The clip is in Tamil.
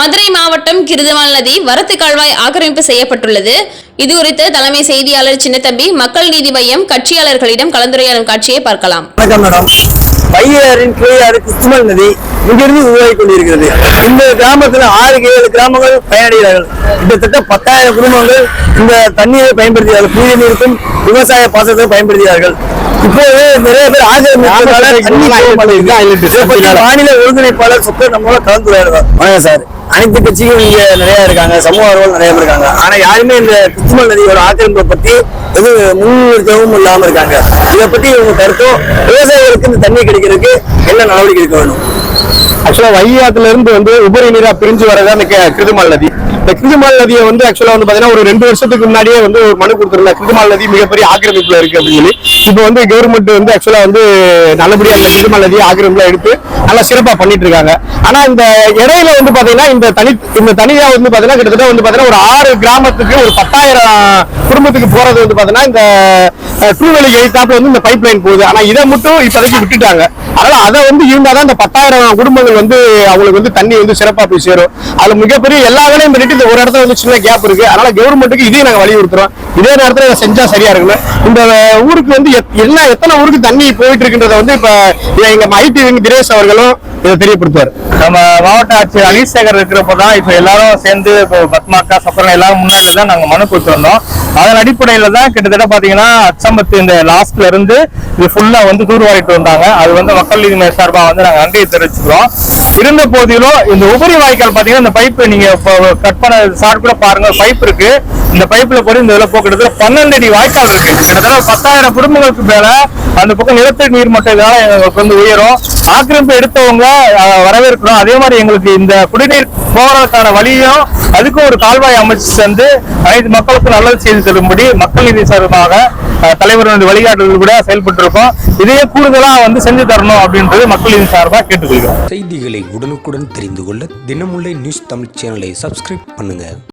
மதுரை மாவட்டம் கிருதுமால் நதி வரத்து கால்வாய் ஆக்கிரமிப்பு செய்யப்பட்டுள்ளது. இது குறித்து தலைமை செய்தியாளர் சின்னத்தம்பி மக்கள் நீதி மையம் கட்சியாளர்களிடம் கலந்துரையாடும் காட்சியை பார்க்கலாம். வணக்கம் மேடம். பையாரின் கீழாறு கிறிஸ்துமல் நதி இங்கிருந்து உருவாகி கொண்டிருக்கிறது இந்த கிராமத்துல ஆறு ஏழு கிராமங்கள் பயனடைகிறார்கள். கிட்டத்தட்ட பத்தாயிரம் குடும்பங்கள் இந்த தண்ணீரை பயன்படுத்துகிறார்கள். புதிய நீருக்கும் விவசாய பாசனத்துக்கும் பயன்படுத்துகிறார்கள். இப்போது நிறைய பேர் பற்றி மாநில ஒருங்கிணைப்பாளர் சொக்கர் நம்மளோட கலந்துரையாடுவார். வணக்கம் சார். அனைத்து கட்சிகளும் இங்க நிறைய இருக்காங்க. சமூக ஆர்வலர்கள் நிறைய பேர் இருக்காங்க. ஆனா யாருமே இந்த கிறிஸ்துமல் நதியோட ஆக்கிரமிப்பை பத்தி எதுவும் முன்னிறுத்தவும் இல்லாம இருக்காங்க. இதை பத்தி உங்க கருத்தும் விவசாயிகளுக்கு இந்த தண்ணி கிடைக்கிறதுக்கு என்ன நடவடிக்கை எடுக்க வேண்டும்? ஆக்சுவலா வையாத்துல இருந்து வந்து உபரி நீரா பிரிஞ்சு வரதான் அந்த கிருதுமால் நதி. இந்த கிருதுமால் நதியை வந்து ஆக்சுவலா வந்து பாத்தீங்கன்னா ஒரு ரெண்டு வருஷத்துக்கு முன்னாடியே வந்து ஒரு மனு கொடுத்திருந்தாங்க. கிருதுமால் நதி மிகப்பெரிய ஆக்கிரமிப்புல இருக்கு அப்படின்னு சொல்லி. இப்போ வந்து கவர்மெண்ட் வந்து ஆக்சுவலா வந்து நல்லபடியா இந்த கிருதுமால் நதியை ஆக்கிரமிப்புல எடுத்து நல்லா சிறப்பா பண்ணிட்டு இருக்காங்க ஆனா இந்த இடையில வந்து பாத்தீங்கன்னா இந்த தனி இந்த தனியா வந்து பாத்தீங்கன்னா கிட்டத்தட்ட வந்து பாத்தீங்கன்னா ஒரு ஆறு கிராமத்துக்கு ஒரு பத்தாயிரம் குடும்பத்துக்கு போறது வந்து பாத்தீங்கன்னா இந்த டூவெலி எழுத்தாப்புல வந்து இந்த பைப் லைன் போகுது. ஆனா இதை மட்டும் இப்போதைக்கு விட்டுட்டாங்க. அதனால அதை வந்து இருந்தாதான் இந்த பத்தாயிரம் குடும்பங்கள் வந்து அவங்களுக்கு வந்து தண்ணி வந்து சிறப்பா போய் சேரும். அதுல மிகப்பெரிய எல்லா வேலையும் பண்ணிட்டு இந்த ஒரு இடத்துல வந்து சின்ன கேப் இருக்கு. அதனால கவர்மெண்ட்டுக்கு இதையும் நாங்க வலியுறுத்துறோம். இதே நேரத்துல இதை செஞ்சா சரியா இருக்குன்னு இந்த ஊருக்கு வந்து எத்- எல்லா எத்தனை ஊருக்கு தண்ணி போயிட்டு இருக்குன்றத வந்து இப்ப எங்க ஐடி தினேஷ் அவர்களும் இதை தெரியப்படுத்துவார் நம்ம மாவட்ட ஆட்சியர் அலிசேகர் இருக்கிறப்ப தான் இப்போ எல்லாரும் சேர்ந்து இப்போ பத்மாக்கா சப்பரம் எல்லாரும் முன்னாடி தான் நாங்கள் மனு கொடுத்துருந்தோம். அதன் அடிப்படையில் தான் கிட்டத்தட்ட பார்த்தீங்கன்னா அச்சம்பத்து இந்த லாஸ்ட்ல இருந்து இது ஃபுல்லாக வந்து தூர்வாரிட்டு வந்தாங்க. அது வந்து மக்கள் நீதி மையம் சார்பாக வந்து நாங்கள் நன்றியை தெரிவிச்சுக்கிறோம். இருந்த போதிலும் இந்த உபரி வாய்க்கால் பார்த்தீங்கன்னா இந்த பைப் நீங்க இப்போ கட் பண்ண சார் கூட பாருங்க பைப் இருக்கு. இந்த பைப்ல போய் இந்த இதில் போக்கிட்டு பன்னெண்டு அடி வாய்க்கால் இருக்கு. கிட்டத்தட்ட பத்தாயிரம் குடும்பங்களுக்கு மேல அந்த பக்கம் நிலத்தடி நீர் மட்டும் இதனால எங்களுக்கு வந்து உயரும். ஆக்கிரமிப்பு எடுத்தவங்க வரவேற்கிறோம். அதே மாதிரி எங்களுக்கு இந்த குடிநீர் போறதுக்கான வழியும் அதுக்கும் ஒரு கால்வாய் அமைச்சு தந்து அனைத்து மக்களுக்கும் நல்லது செய்து தரும்படி மக்கள் நீதி சார்பாக அஹ், தலைவருடைய வழிகாட்டுதல் கூட செயல்பட்டு இருக்கோம் இதையே கூடுதலா வந்து செஞ்சு தரணும் அப்படின்றது மக்கள் நீதி சார்பாக கேட்டுக்கொள்கிறோம். செய்திகளை உடனுக்குடன் தெரிந்து கொள்ள தினமுல்லை நியூஸ் தமிழ் சேனலை சப்ஸ்கிரைப் பண்ணுங்க.